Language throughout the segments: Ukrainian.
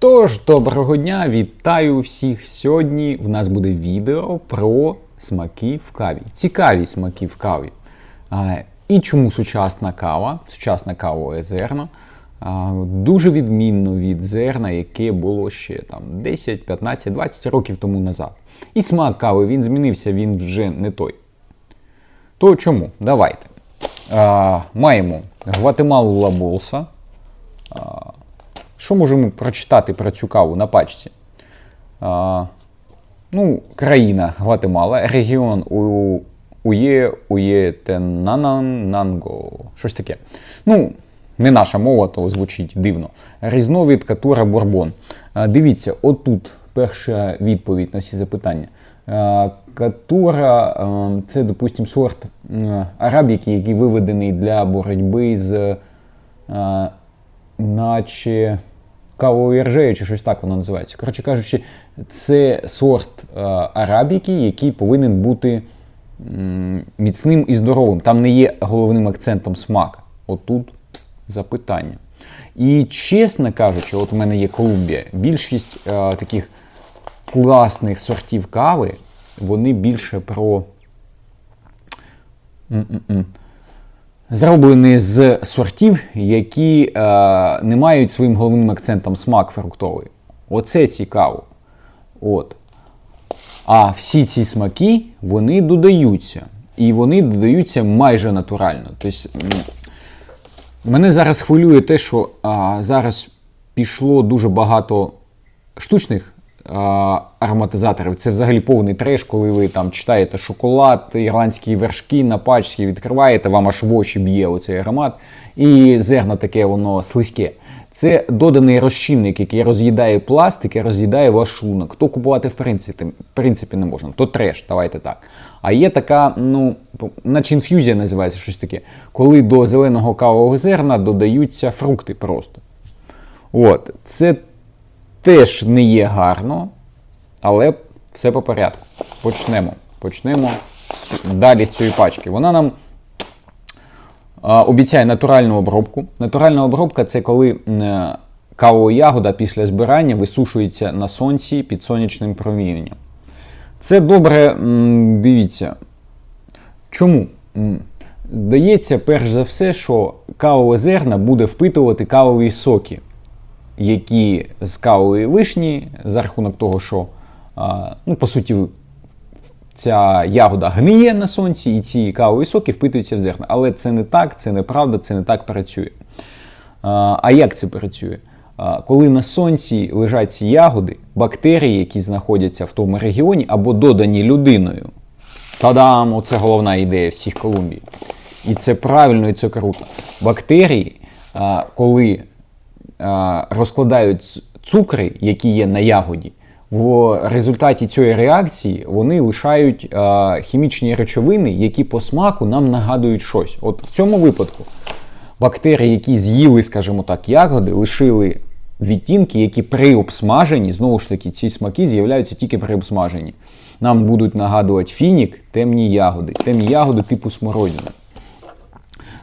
Тож, доброго дня, вітаю всіх! Сьогодні в нас буде відео про смаки в каві. Цікаві смаки в каві. І чому сучасна кава, сучасна кавове зерно, а, дуже відмінно від зерна, яке було ще там 10, 15, 20 років тому назад. І смак кави він змінився, він вже не той. То чому? Давайте. Маємо Гватемалу Лаболса. Що можемо прочитати про цю каву на пачці? А, ну, Країна Гватемала, регіон у, Ує, Уєтенанан, Щось таке. Ну, не наша мова, то звучить дивно. Різновид Катура Бурбон. А, дивіться, отут перша відповідь на всі запитання. Катура це, допустимо, сорт арабіки, який виведений для боротьби з. Наче кавової ржею, чи щось так воно називається. Коротше кажучи, це сорт е, арабіки, який повинен бути м, міцним і здоровим. Там не є головним акцентом смак. Отут запитання. І чесно кажучи, от у мене є Колумбія, більшість е, таких класних сортів кави, вони більше про. М-м-м зроблені з сортів, які е, не мають своїм головним акцентом смак фруктовий. Оце цікаво. От. А всі ці смаки вони додаються. І вони додаються майже натурально. Тобто, мене зараз хвилює те, що а, зараз пішло дуже багато штучних ароматизаторів. Це взагалі повний треш, коли ви там читаєте шоколад, ірландські вершки на пачці відкриваєте, вам аж в очі б'є оцей аромат. І зерна таке воно слизьке. Це доданий розчинник, який роз'їдає пластик і роз'їдає ваш шлунок. То купувати в принципі, в принципі не можна. То треш, давайте так. А є така, ну, наче інфюзія називається щось таке, коли до зеленого кавового зерна додаються фрукти просто. От, Це теж не є гарно, але все по порядку. Почнемо. Почнемо далі з цієї пачки. Вона нам обіцяє натуральну обробку. Натуральна обробка це коли е, кавова ягода після збирання висушується на сонці під сонячним промінням. Це добре, дивіться. Чому? Здається, перш за все, що кавове зерна буде впитувати кавові соки які з кавової вишні, за рахунок того, що, ну, по суті, ця ягода гниє на сонці, і ці кавові соки впитуються в зерна. Але це не так, це неправда, це не так працює. А як це працює? Коли на сонці лежать ці ягоди, бактерії, які знаходяться в тому регіоні, або додані людиною. Та-дам! Оце головна ідея всіх Колумбій. І це правильно, і це круто. Бактерії, коли розкладають цукри, які є на ягоді, в результаті цієї реакції вони лишають хімічні речовини, які по смаку нам нагадують щось. От в цьому випадку бактерії, які з'їли, скажімо так, ягоди, лишили відтінки, які при обсмаженні, знову ж таки, ці смаки з'являються тільки при обсмаженні. Нам будуть нагадувати фінік, темні ягоди, темні ягоди типу смородини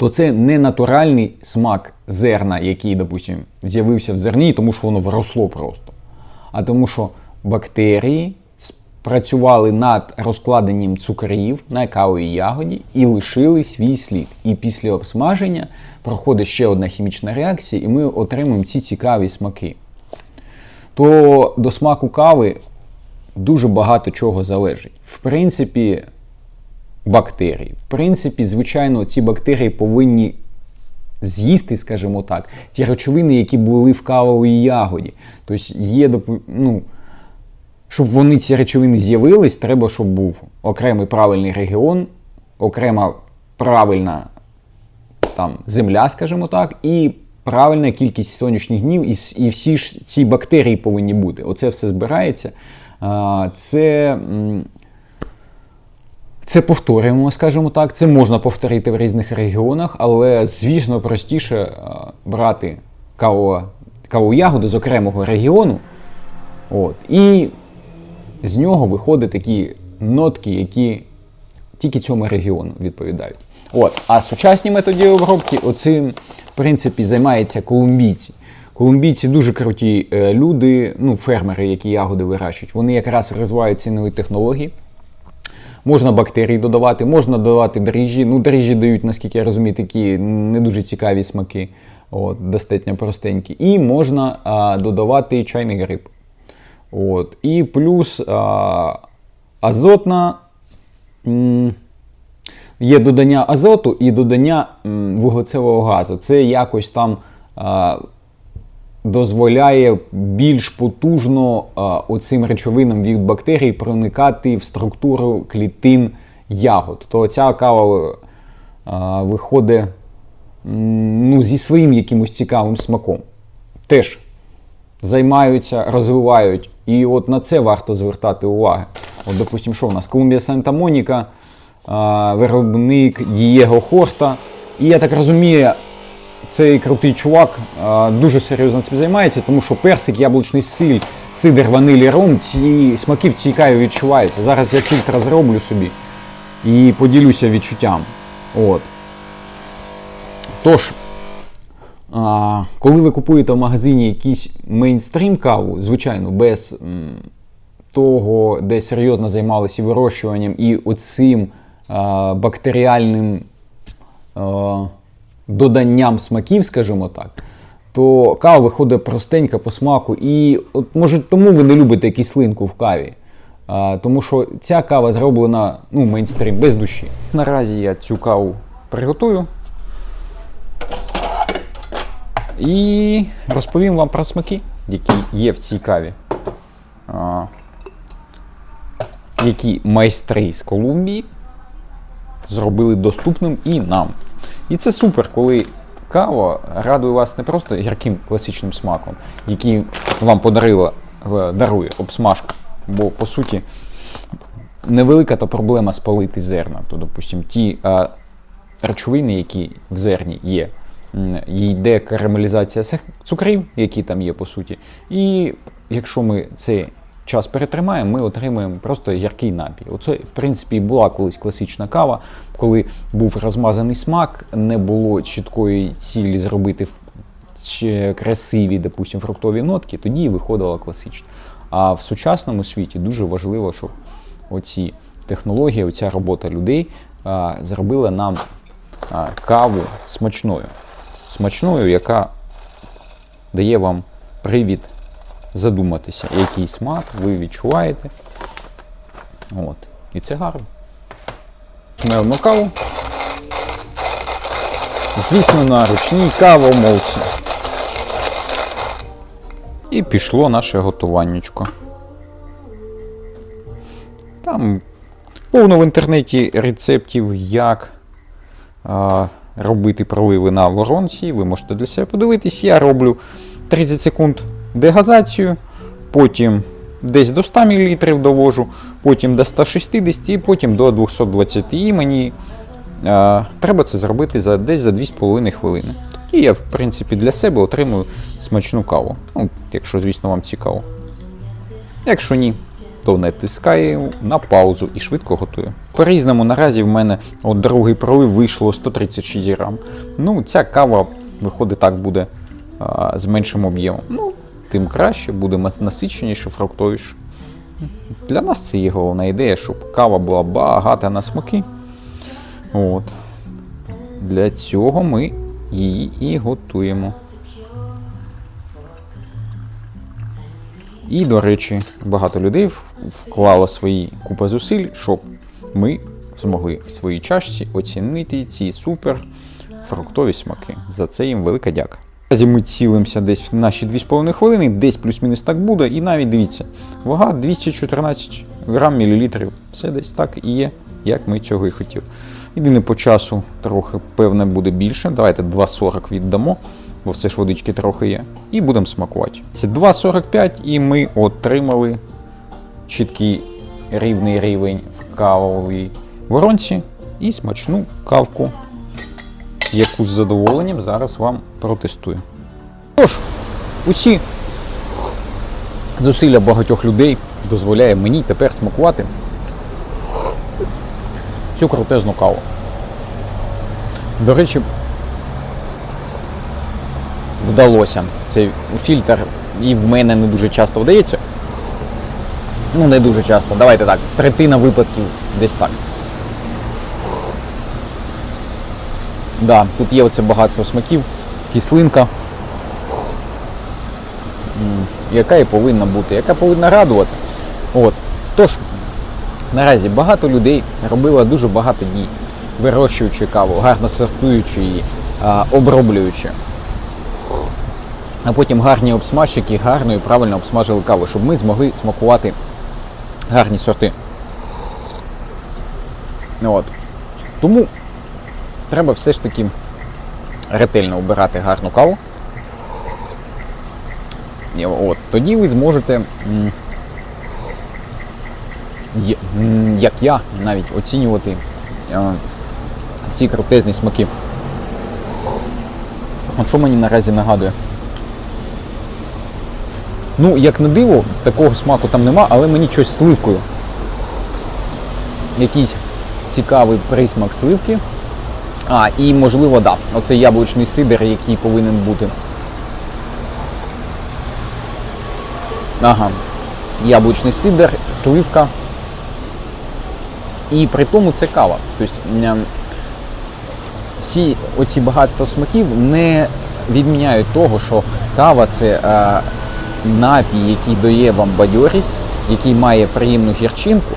то це не натуральний смак зерна, який, допустим, з'явився в зерні, тому що воно вросло просто. А тому, що бактерії працювали над розкладенням цукрів на кавовій ягоді і лишили свій слід. І після обсмаження проходить ще одна хімічна реакція, і ми отримуємо ці цікаві смаки. То до смаку кави дуже багато чого залежить. В принципі, бактерій. В принципі, звичайно, ці бактерії повинні з'їсти, скажімо так, ті речовини, які були в кавовій ягоді. Тобто є, ну, щоб вони ці речовини з'явились, треба, щоб був окремий правильний регіон, окрема правильна там, земля, скажімо так, і правильна кількість сонячних днів, і і всі ж ці бактерії повинні бути. Оце все збирається. Це це повторюємо, скажімо так. Це можна повторити в різних регіонах, але, звісно, простіше е, брати каву, каву ягоду з окремого регіону. От, І з нього виходять такі нотки, які тільки цьому регіону відповідають. От, А сучасні методи обробки оцим, в принципі, займаються колумбійці. Колумбійці дуже круті е, люди, ну, фермери, які ягоди вирощують. Вони якраз розвивають ці нові технології. Можна бактерії додавати, можна додавати дріжджі. Ну, дріжджі дають, наскільки я розумію, такі не дуже цікаві смаки, от, достатньо простенькі. І можна а, додавати чайний гриб. От. І плюс а, азотна. м, Є додання азоту і додання вуглецевого газу. Це якось там дозволяє більш потужно оцим речовинам від бактерій проникати в структуру клітин ягод. То ця кава а, виходить ну, зі своїм якимось цікавим смаком. Теж займаються, розвивають. І от на це варто звертати увагу. От, допустимо, що в нас? Колумбія Санта Моніка, виробник Дієго Хорта. І я так розумію, цей крутий чувак дуже серйозно цим займається, тому що персик, яблучний силь, сидр, ванилі, ром, ці смаки в цій каві відчуваються. Зараз я фільтр зроблю собі і поділюся відчуттям. От. Тож, коли ви купуєте в магазині якийсь мейнстрім каву, звичайно, без того, де серйозно займалися вирощуванням і оцим бактеріальним доданням смаків, скажімо так, то кава виходить простенька по смаку. І от, може тому ви не любите кислинку в каві. А, тому що ця кава зроблена ну, мейнстрім, без душі. Наразі я цю каву приготую. І розповім вам про смаки, які є в цій каві. А, які майстри з Колумбії зробили доступним і нам. І це супер, коли кава радує вас не просто гірким класичним смаком, який вам подарила, е, дарує обсмажка. Бо по суті невелика та проблема спалити зерна. То, допустимо, ті а, речовини, які в зерні є, йде карамелізація цукрів, які там є по суті. І якщо ми цей час перетримаємо, ми отримаємо просто гіркий напій. Оце, в принципі, і була колись класична кава, коли був розмазаний смак, не було чіткої цілі зробити красиві, допустимо, фруктові нотки, тоді виходила класична. А в сучасному світі дуже важливо, щоб оці технології, оця робота людей а, зробила нам а, каву смачною. Смачною, яка дає вам привід задуматися, який смак ви відчуваєте. От. І це гарно. Ми каву. Звісно, на ручній кавомолці. І пішло наше готуваннячко. Там повно в інтернеті рецептів, як а, робити проливи на воронці. Ви можете для себе подивитись. Я роблю 30 секунд дегазацію, потім десь до 100 мл довожу, потім до 160 і потім до 220. І мені а, треба це зробити за десь за 2,5 хвилини. І я, в принципі, для себе отримую смачну каву. Ну, якщо, звісно, вам цікаво. Якщо ні, то натискаю на паузу і швидко готую. По-різному наразі в мене от другий пролив вийшло 136 грам. Ну, ця кава виходить так буде а, з меншим об'ємом. Ну, тим краще, буде насиченіше, фруктовіше. Для нас це є головна ідея, щоб кава була багата на смаки. От. Для цього ми її і готуємо. І, до речі, багато людей вклало свої купа зусиль, щоб ми змогли в своїй чашці оцінити ці супер фруктові смаки. За це їм велика дяка. Наразі ми цілимося десь в наші 2,5 хвилини, десь плюс-мінус так буде. І навіть дивіться, вага 214 грам мілілітрів. Все десь так і є, як ми цього і хотіли. Єдине по часу трохи, певне, буде більше. Давайте 2,40 віддамо, бо все ж водички трохи є. І будемо смакувати. Це 2,45 і ми отримали чіткий рівний рівень в кавовій воронці і смачну кавку, яку з задоволенням зараз вам протестую. Тож, усі зусилля багатьох людей дозволяє мені тепер смакувати цю крутезну каву. До речі, вдалося. Цей фільтр і в мене не дуже часто вдається. Ну, не дуже часто. Давайте так. Третина випадків десь так. Да, тут є оце багатство смаків, кислинка, яка і повинна бути, яка повинна радувати. От. Тож, наразі багато людей робило дуже багато дій, вирощуючи каву, гарно сортуючи її, оброблюючи. А потім гарні обсмажчики гарно і правильно обсмажили каву, щоб ми змогли смакувати гарні сорти. От. Тому треба все ж таки ретельно обирати гарну каву. От, тоді ви зможете, як я, навіть оцінювати е, ці крутезні смаки. От що мені наразі нагадує? Ну, як на диво, такого смаку там нема, але мені щось сливкою. Якийсь цікавий присмак сливки. А, і можливо, да. Оце яблучний сидр, який повинен бути. Ага. Яблучний сидр, сливка. І при тому це кава. Тобто всі оці багатства смаків не відміняють того, що кава це е, напій, який дає вам бадьорість, який має приємну гірчинку,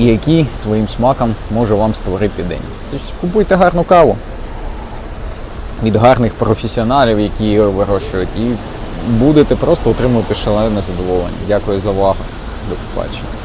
і який своїм смаком може вам створити день. Тобто купуйте гарну каву від гарних професіоналів, які її вирощують, і будете просто отримувати шалене задоволення. Дякую за увагу. До побачення.